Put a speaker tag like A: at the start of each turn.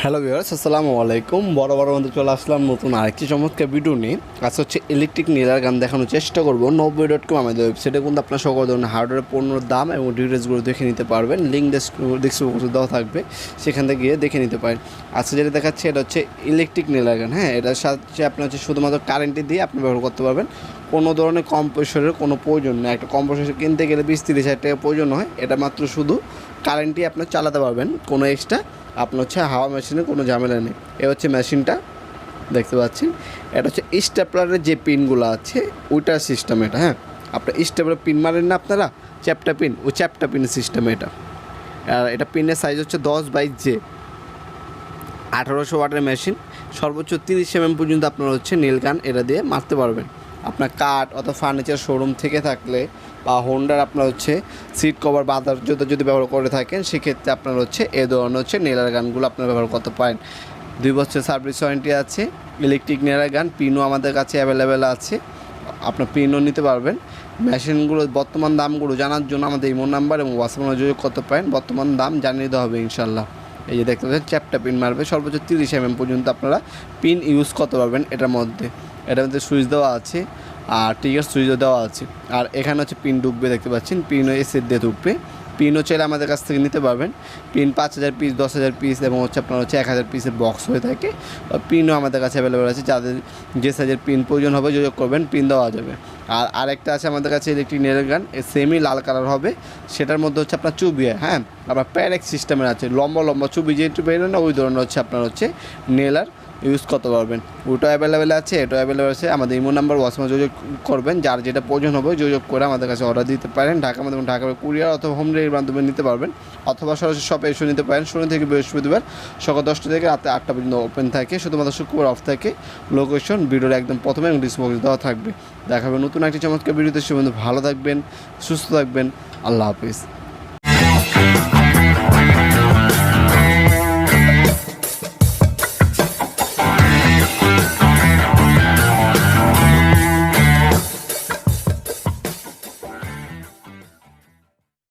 A: Hello viewers আসসালামু আলাইকুম। বড় বড় মধ্যে চলে আসলাম নতুন আরেকটি চমৎকার ভিডিও নিয়ে। আজ হচ্ছে ইলেকট্রিক নীলার গান দেখানোর চেষ্টা করব। নব্বই ডট কম আমাদের ওয়েবসাইটে কিন্তু আপনার সকল ধরনের হার্ডওয়্যার পণ্যর দাম এবং ডিটেলসগুলো দেখে নিতে পারবেন। লিঙ্ক ডিসক্রিপশন দেওয়া থাকবে। সেখান থেকে গিয়ে দেখে নিতে পারেন। আজকে যেটা দেখাচ্ছে, এটা হচ্ছে ইলেকট্রিক নীলার গান। হ্যাঁ এটার সাথে আপনার হচ্ছে শুধুমাত্র কারেন্টে দিয়ে আপনি ব্যবহার করতে পারবেন। কোনো ধরনের কম্প্রেসরের কোনো প্রয়োজন নেই। একটা কম্প্রেসর কিনতে গেলে বিশ তিরিশ হাজার টাকা প্রয়োজন হয়। এটা মাত্র শুধু কারেন্টই আপনার চালাতে পারবেন। কোনো এক্সট্রা আপনার হচ্ছে হাওয়া মেশিনে কোনো ঝামেলা নেই। এ হচ্ছে মেশিনটা দেখতে পাচ্ছেন। এটা হচ্ছে স্টেপলারের যে পিনগুলো আছে, ওইটার সিস্টেম এটা হ্যাঁ? আপনার স্টেপলার পিন মারেন না আপনারা চ্যাপটা পিন ও চ্যাপটা পিনের সিস্টেম এটা। আর এটা পিনের সাইজ হচ্ছে দশ বাই জে আঠারোশো ওয়াটের মেশিন সর্বোচ্চ তিরিশ এমএম পর্যন্ত আপনারা হচ্ছে নীল গান এটা দিয়ে মারতে পারবেন। আপনার কাঠ অথবা ফার্নিচার শোরুম থেকে থাকলে বা হোন্ডার আপনার হচ্ছে সিট কভার বা আদার জুতো যদি ব্যবহার করে থাকেন, সেক্ষেত্রে আপনার হচ্ছে এ ধরনের হচ্ছে নেলার গানগুলো আপনারা ব্যবহার করতে পারেন। দুই বছর সার্ভিস ওয়ারেন্টি আছে ইলেকট্রিক নেলার গান পিনও আমাদের কাছে অ্যাভেলেবেল আছে, আপনার পিনও নিতে পারবেন। মেশিনগুলো বর্তমান দামগুলো জানার জন্য আমাদের ইমোন নাম্বার এবং হোয়াটসঅ্যাপ যোগাযোগ করতে পারেন। বর্তমান দাম জানিয়ে দেওয়া হবে ইনশাল্লাহ এই যে দেখতে পাচ্ছেন, চ্যাপটা পিন মারবে। সর্বোচ্চ তিরিশ এমএম পর্যন্ত আপনারা পিন ইউজ করতে পারবেন এটার মধ্যে। এটার মধ্যে সুইচ দেওয়া আছে, আর টিকার সুইচও দেওয়া আছে। আর এখানে হচ্ছে পিন ঢুকবে, দেখতে পাচ্ছেন? পিনও এসে দিয়ে ঢুকবে। পিনও চাইলে আমাদের কাছ থেকে নিতে পারবেন। পিন পাঁচ হাজার পিস দশ হাজার পিস এবং হচ্ছে আপনার হচ্ছে এক হাজার পিসের বক্স হয়ে থাকে। পিনও আমাদের কাছে অ্যাভেলেবেল আছে। যাদের যে সাইজের পিন প্রয়োজন হবে, যোগাযোগ করবেন পিন দেওয়া যাবে। আর আরেকটা আছে আমাদের কাছে ইলেকট্রিক নেলের গান সেমি লাল কালার হবে। সেটার মধ্যে হচ্ছে আপনার চুবিয়ে হ্যাঁ? আবার প্যারেক সিস্টেমের আছে। লম্বা লম্বা চুবি যেহেতু বেরোয় না, ওই ধরনের হচ্ছে আপনার হচ্ছে নেলার ইউজ করতে পারবেন। ওটা অ্যাভেলেবেল আছে, এটা অ্যাভেলেবেল আছে। আমাদের ইমো নাম্বার হোয়াটসঅ্যাপে যোগাযোগ করবেন। যার যেটা প্রয়োজন হবে যোগাযোগ করে আমাদের কাছে অর্ডার দিতে পারেন। ঢাকা মধ্যে ঢাকা কুরিয়ার অথবা হোম ডেলিভারির মাধ্যমে নিতে পারবেন। অথবা সরাসরি শপে এসে নিতে পারেন। শনি থেকে বৃহস্পতিবার সকাল দশটা থেকে রাতে আটটা পর্যন্ত ওপেন থাকে। শুধুমাত্র শুক্রবার অফ থাকে। লোকেশন ভিডিওর একদম প্রথমে এবং ডিসপ্লে দেওয়া থাকবে। দেখাবে নতুন একটি চমৎকার ভিডিওতে সে ভালো থাকবেন, সুস্থ থাকবেন। আল্লাহ হাফিজ।